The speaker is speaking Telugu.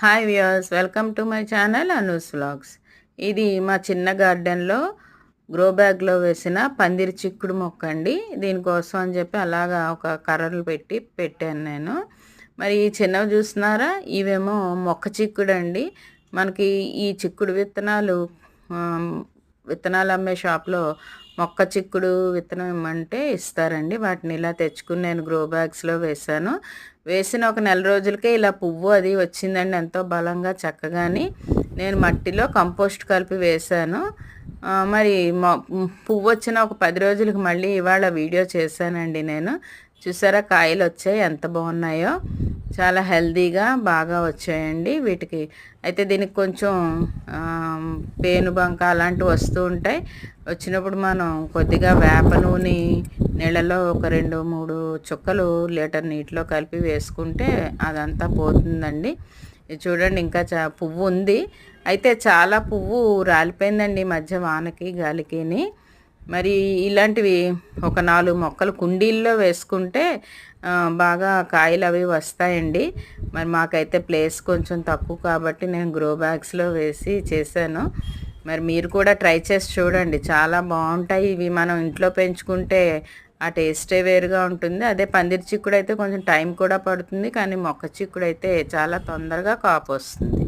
Hi viewers welcome to my channel Anu's vlogs. ఇది మా చిన్న గార్డెన్లో గ్రో బ్యాగ్లో వేసిన పందిరి చిక్కుడు మొక్క అండి. దీనికోసం అని చెప్పి అలాగా ఒక కర్రలు పెట్టి పెట్టాను నేను. మరి ఈ చిన్నవి చూస్తున్నారా? ఇవేమో మొక్క చిక్కుడు అండి. మనకి ఈ చిక్కుడు విత్తనాలు విత్తనాలు అమ్మే షాప్లో మొక్క చిక్కుడు విత్తనం ఇమ్మంటే ఇస్తారండి. వాటిని ఇలా తెచ్చుకుని నేను గ్రో బ్యాగ్స్లో వేశాను. వేసిన ఒక నెల రోజులకే ఇలా పువ్వు అది వచ్చిందండి ఎంతో బలంగా చక్కగాని. నేను మట్టిలో కంపోస్ట్ కలిపి వేశాను. మరి పువ్వు వచ్చిన ఒక పది రోజులకు మళ్ళీ ఇవాళ వీడియో చేశానండి నేను. చూసారా కాయలు వచ్చాయి ఎంత బాగున్నాయో. చాలా హెల్దీగా బాగా వచ్చాయండి వీటికి. అయితే దీనికి కొంచెం పేనుబంక అలాంటివి వస్తూ ఉంటాయి. వచ్చినప్పుడు మనం కొద్దిగా వేప నూనె నీళ్ళలో ఒక రెండు మూడు చుక్కలు లీటర్ నీటిలో కలిపి వేసుకుంటే అదంతా పోతుందండి. ఇది చూడండి ఇంకా చా పువ్వు ఉంది. అయితే చాలా పువ్వు రాలిపోయిందండి ఈ మధ్య వానకి గాలికిని. మరి ఇలాంటివి ఒక నాలుగు మొక్కలు కుండీల్లో వేసుకుంటే బాగా కాయలు అవి వస్తాయండి. మరి మాకైతే ప్లేస్ కొంచెం తక్కువ కాబట్టి నేను గ్రో బ్యాగ్స్లో వేసి చేశాను. మరి మీరు కూడా ట్రై చేసి చూడండి. చాలా బాగుంటాయి. ఇవి మనం ఇంట్లో పెంచుకుంటే ఆ టేస్టే వేరుగా ఉంటుంది. అదే పందిరి చిక్కుడు అయితే కొంచెం టైం కూడా పడుతుంది. కానీ మొక్క చిక్కుడు అయితే చాలా తొందరగా కాపు వస్తుంది.